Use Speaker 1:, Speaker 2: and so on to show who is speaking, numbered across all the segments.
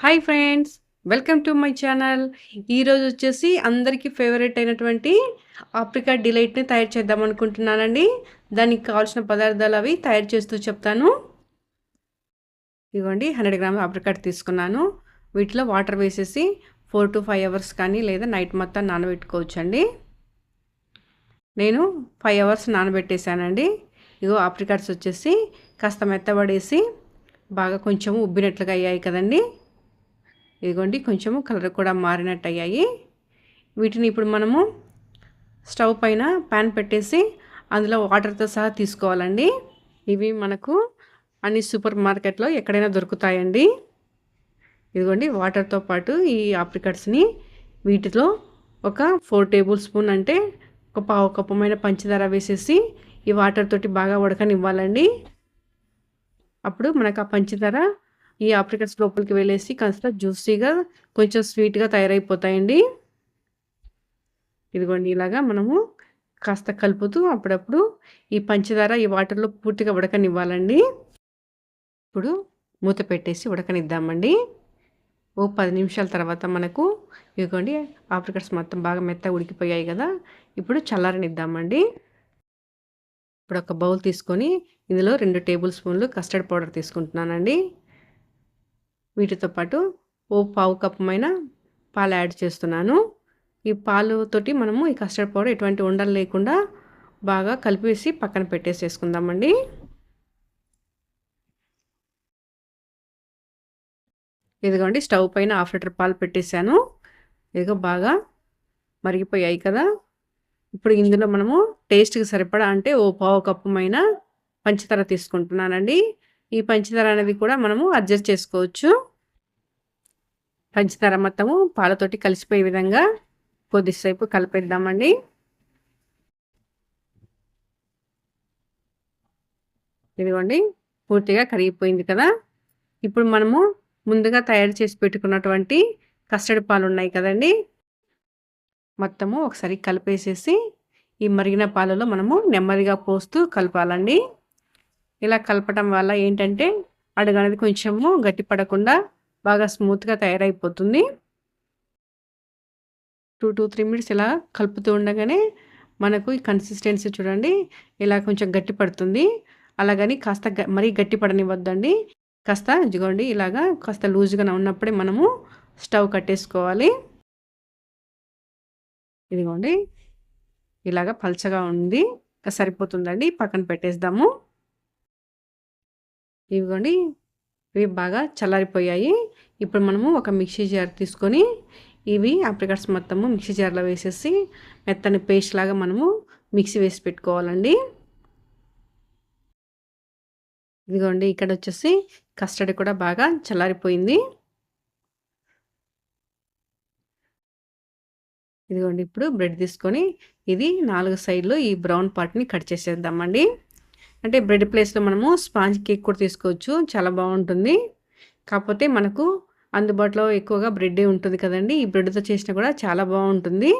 Speaker 1: Hi friends welcome to my channel. ఈరోజు వచ్చేసి అందరికీ ఫేవరెట్ అయినటువంటి ఆప్రికా డిలైట్ని తయారు చేద్దాం అనుకుంటున్నానండి. దానికి కావాల్సిన పదార్థాలు అవి తయారు చేస్తూ చెప్తాను. ఇవ్వండి హండ్రెడ్ గ్రామ్ ఆప్రికాట్ తీసుకున్నాను. వీటిలో వాటర్ వేసేసి ఫోర్ టు ఫైవ్ అవర్స్ కానీ లేదా నైట్ మొత్తం నానబెట్టుకోవచ్చండి. నేను ఫైవ్ అవర్స్ నానబెట్టేశానండి. ఇగో ఆప్రికాట్స్ వచ్చేసి కాస్త మెత్తబడేసి బాగా కొంచెం ఉబ్బినట్లుగా అయ్యాయి కదండి. ఇదిగోండి కొంచెము కలర్ కూడా మారినట్టు అయ్యాయి వీటిని ఇప్పుడు మనము స్టవ్ పైన ప్యాన్ పెట్టేసి అందులో వాటర్తో సహా తీసుకోవాలండి. ఇవి మనకు అన్ని సూపర్ మార్కెట్లో ఎక్కడైనా దొరుకుతాయండి. ఇదిగోండి వాటర్తో పాటు ఈ ఆప్రికట్స్ని వీటిలో ఒక ఫోర్ టేబుల్ స్పూన్ అంటే ఒక పావు కప్పమైన పంచదార వేసేసి ఈ వాటర్ తోటి బాగా ఉడకనివ్వాలండి. అప్పుడు మనకు ఆ పంచదార ఈ ఆప్రికట్స్ లోపలికి వెళ్ళేసి కాస్త జ్యూసీగా కొంచెం స్వీట్గా తయారైపోతాయండి. ఇదిగోండి ఇలాగా మనము కాస్త కలుపుతూ అప్పుడప్పుడు ఈ పంచదార ఈ వాటర్లో పూర్తిగా ఉడకనివ్వాలండి. ఇప్పుడు మూత పెట్టేసి ఉడకనిద్దామండి. ఓ పది నిమిషాల తర్వాత మనకు ఇదిగోండి ఆప్రికట్స్ మొత్తం బాగా మెత్తగా ఉడికిపోయాయి కదా ఇప్పుడు చల్లారనిద్దామండి. ఇప్పుడు ఒక బౌల్ తీసుకొని ఇందులో రెండు టేబుల్ స్పూన్లు కస్టర్డ్ పౌడర్ తీసుకుంటున్నానండి. వీటితో పాటు ఓ పావు కప్పమైన పాలు యాడ్ చేస్తున్నాను. ఈ పాలుతోటి మనము ఈ కస్టర్డ్ పౌడర్ ఎటువంటి ఉండలు లేకుండా బాగా కలిపేసి పక్కన పెట్టేసేసుకుందామండి. ఇదిగోండి స్టవ్ పైన హాఫ్ లీటర్ పాలు పెట్టేశాను. ఇదిగో బాగా మరిగిపోయాయి కదా. ఇప్పుడు ఇందులో మనము టేస్ట్కి సరిపడా అంటే ఓ పావు కప్పుమైన పంచదార తీసుకుంటున్నానండి. ఈ పంచదార అనేది కూడా మనము అడ్జస్ట్ చేసుకోవచ్చు. పంచదార మొత్తము పాలతోటి కలిసిపోయే విధంగా కొద్దిసేపు కలిపేద్దామండి. ఇదిగోండి పూర్తిగా కరిగిపోయింది కదా. ఇప్పుడు మనము ముందుగా తయారు చేసి పెట్టుకున్నటువంటి కస్టర్డ్ పాలు ఉన్నాయి కదండి. మొత్తము ఒకసారి కలిపేసేసి ఈ మరిగిన పాలలో మనము నెమ్మదిగా పోస్తూ కలపాలండి. ఇలా కలపటం వల్ల ఏంటంటే అడుగనేది కొంచెము గట్టిపడకుండా బాగా స్మూత్గా తయారైపోతుంది. టూ టూ త్రీ మినిట్స్ ఇలా కలుపుతూ ఉండగానే మనకు ఈ కన్సిస్టెన్సీ చూడండి ఇలా కొంచెం గట్టి పడుతుంది. అలాగని కాస్త మరీ గట్టి పడనివ్వద్దండి. కాస్త ఇదిగోండి ఇలాగా కాస్త లూజ్గా ఉన్నప్పుడే మనము స్టవ్ కట్టేసుకోవాలి. ఇదిగోండి. ఇలాగ పల్చగా ఉంది. సరిపోతుందండి. పక్కన పెట్టేద్దాము. ఇదిగోండి ఇవి బాగా చల్లారిపోయాయి. ఇప్పుడు మనము ఒక మిక్సీ జార్ తీసుకొని ఇవి అప్రికట్స్ మొత్తము మిక్సీ జార్లో వేసేసి మెత్తని పేస్ట్ లాగా మనము మిక్సీ వేసి పెట్టుకోవాలండి. ఇదిగోండి ఇక్కడ వచ్చేసి కస్టర్డ్ కూడా బాగా చల్లారిపోయింది. ఇదిగోండి ఇప్పుడు బ్రెడ్ తీసుకొని ఇది నాలుగు సైడ్లు ఈ బ్రౌన్ పార్ట్ని కట్ చేసేద్దామండి. అంటే బ్రెడ్ ప్లేస్లో మనము స్పాంజ్ కేక్ కూడా తీసుకోవచ్చు. చాలా బాగుంటుంది. కాకపోతే మనకు అందుబాటులో ఎక్కువగా బ్రెడ్డే ఉంటుంది కదండి. ఈ బ్రెడ్తో చేసినా కూడా చాలా బాగుంటుంది.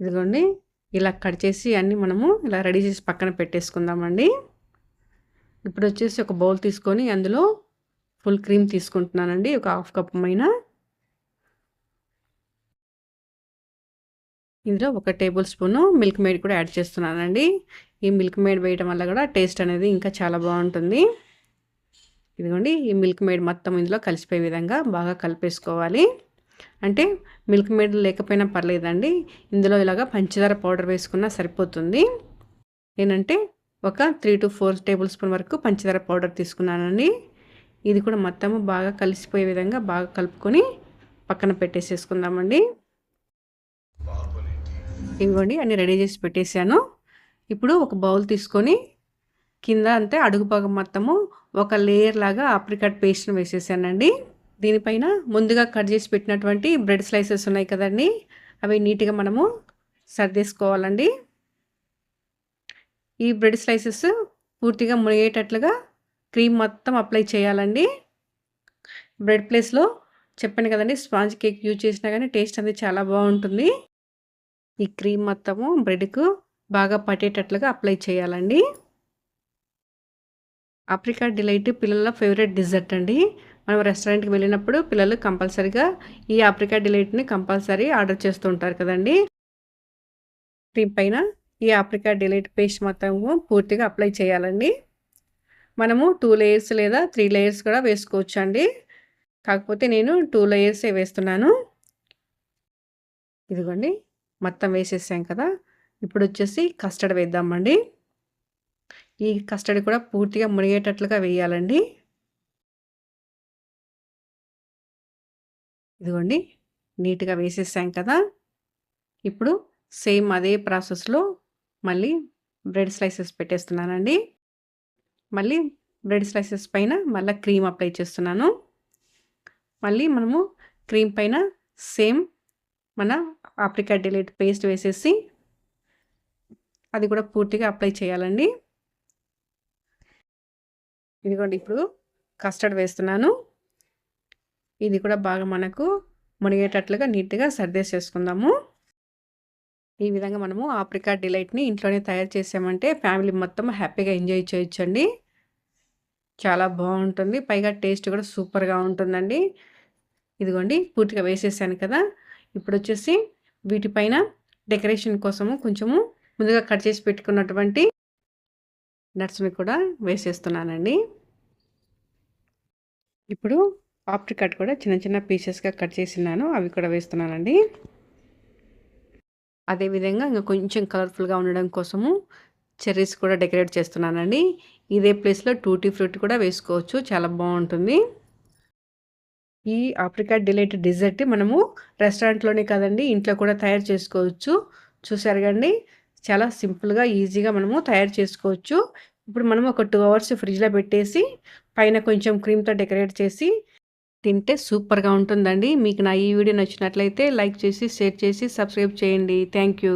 Speaker 1: ఇదిగోండి. ఇలా కట్ చేసి అన్నీ మనము ఇలా రెడీ చేసి పక్కన పెట్టేసుకుందామండి. ఇప్పుడు వచ్చేసి ఒక బౌల్ తీసుకొని అందులో ఫుల్ క్రీమ్ తీసుకుంటున్నానండి. ఒక హాఫ్ కప్ పైన. ఇందులో ఒక టేబుల్ స్పూను మిల్క్ మేడ్ కూడా యాడ్ చేస్తున్నానండి. ఈ మిల్క్ మేడ్ వేయడం వల్ల కూడా టేస్ట్ అనేది ఇంకా చాలా బాగుంటుంది. ఇదిగోండి ఈ మిల్క్ మేడ్ మొత్తం ఇందులో కలిసిపోయే విధంగా బాగా కలిపేసుకోవాలి. అంటే మిల్క్ మేడ్ లేకపోయినా పర్లేదండి ఇందులో ఇలాగా పంచదార పౌడర్ వేసుకున్నా సరిపోతుంది. ఏంటంటే ఒక three to four tablespoon వరకు పంచదార పౌడర్ తీసుకున్నానండి. ఇది కూడా మొత్తము బాగా కలిసిపోయే విధంగా బాగా కలుపుకొని పక్కన పెట్టేసేసుకుందామండి. ఇవ్వండి అన్ని రెడీ చేసి పెట్టేశాను. ఇప్పుడు ఒక బౌల్ తీసుకొని కింద అంతే అడుగు భాగం మొత్తము ఒక లేయర్ లాగా ఆప్రికట్ పేస్ట్ని వేసేసానండి. దీనిపైన ముందుగా కట్ చేసి పెట్టినటువంటి బ్రెడ్ స్లైసెస్ ఉన్నాయి కదండి అవి నీట్గా మనము సర్దేసుకోవాలండి. ఈ బ్రెడ్ స్లైసెస్ పూర్తిగా మునిగేటట్లుగా క్రీమ్ మొత్తం అప్లై చేయాలండి. బ్రెడ్ ప్లేస్లో చెప్పాను కదండి స్పాంజ్ కేక్ యూజ్ చేసినా కానీ టేస్ట్ అనేది చాలా బాగుంటుంది. ఈ క్రీమ్ మొత్తము బ్రెడ్కు బాగా పట్టేటట్లుగా అప్లై చేయాలండి. ఆప్రికా డిలైట్ పిల్లల ఫేవరెట్ డిజర్ట్ అండి. మనం రెస్టారెంట్కి వెళ్ళినప్పుడు పిల్లలు కంపల్సరీగా ఈ ఆప్రికా డిలైట్ని కంపల్సరీ ఆర్డర్ చేస్తూ ఉంటారు కదండి. పైన ఈ ఆప్రికా డిలైట్ పేస్ట్ మొత్తము పూర్తిగా అప్లై చేయాలండి. మనము టూ లేయర్స్ లేదా త్రీ లేయర్స్ కూడా వేసుకోవచ్చు అండి కాకపోతే నేను టూ లేయర్సే వేస్తున్నాను. ఇదిగోండి. మొత్తం వేసేసాం కదా. ఇప్పుడు వచ్చేసి కస్టర్డ్ వేద్దామండి. ఈ కస్టర్డ్ కూడా పూర్తిగా మునిగేటట్లుగా వేయాలండి. ఇదిగోండి నీట్గా వేసేసాం కదా. ఇప్పుడు సేమ్ అదే ప్రాసెస్లో మళ్ళీ బ్రెడ్ స్లైసెస్ పెట్టేస్తున్నానండి. మళ్ళీ బ్రెడ్ స్లైసెస్ పైన మళ్ళీ క్రీమ్ అప్లై చేస్తున్నాను. మళ్ళీ మనము క్రీమ్ పైన సేమ్ మన ఆప్రికా డిలీట్ పేస్ట్ వేసేసి అది కూడా పూర్తిగా అప్లై చేయాలండి. ఇదిగోండి ఇప్పుడు కస్టర్డ్ వేస్తున్నాను. ఇది కూడా బాగా మనకు మునిగేటట్లుగా నీట్గా సర్దేసేసుకుందాము. ఈ విధంగా మనము ఆప్రికా డిలైట్ని ఇంట్లోనే తయారు చేసామంటే ఫ్యామిలీ మొత్తం హ్యాపీగా ఎంజాయ్ చేయొచ్చండి. చాలా బాగుంటుంది. పైగా టేస్ట్ కూడా సూపర్గా ఉంటుందండి. ఇదిగోండి పూర్తిగా వేసేసాను కదా. ఇప్పుడు వచ్చేసి వీటిపైన డెకరేషన్ కోసము కొంచెము ముందుగా కట్ చేసి పెట్టుకున్నటువంటి నట్స్ని కూడా వేసేస్తున్నానండి. ఇప్పుడు కట్ కూడా చిన్న చిన్న పీసెస్గా కట్ చేసినాను అవి కూడా వేస్తున్నానండి. అదేవిధంగా ఇంకా కొంచెం కలర్ఫుల్గా ఉండడం కోసము చెర్రీస్ కూడా డెకరేట్ చేస్తున్నానండి. ఇదే ప్లేస్లో టూటీ ఫ్రూట్ కూడా వేసుకోవచ్చు చాలా బాగుంటుంది ఈ ఆఫ్రికా డిలైట్ డిజర్ట్ మనము రెస్టారెంట్లోనే కదండి ఇంట్లో కూడా తయారు చేసుకోవచ్చు. చూసారు కండి చాలా సింపుల్గా ఈజీగా మనము తయారు చేసుకోవచ్చు. ఇప్పుడు మనం ఒక టూ అవర్స్ ఫ్రిడ్జ్లో పెట్టేసి పైన కొంచెం క్రీమ్తో డెకరేట్ చేసి తింటే సూపర్గా ఉంటుందండి. మీకు నా ఈ వీడియో నచ్చినట్లయితే లైక్ చేసి షేర్ చేసి సబ్స్క్రైబ్ చేయండి. Thank you.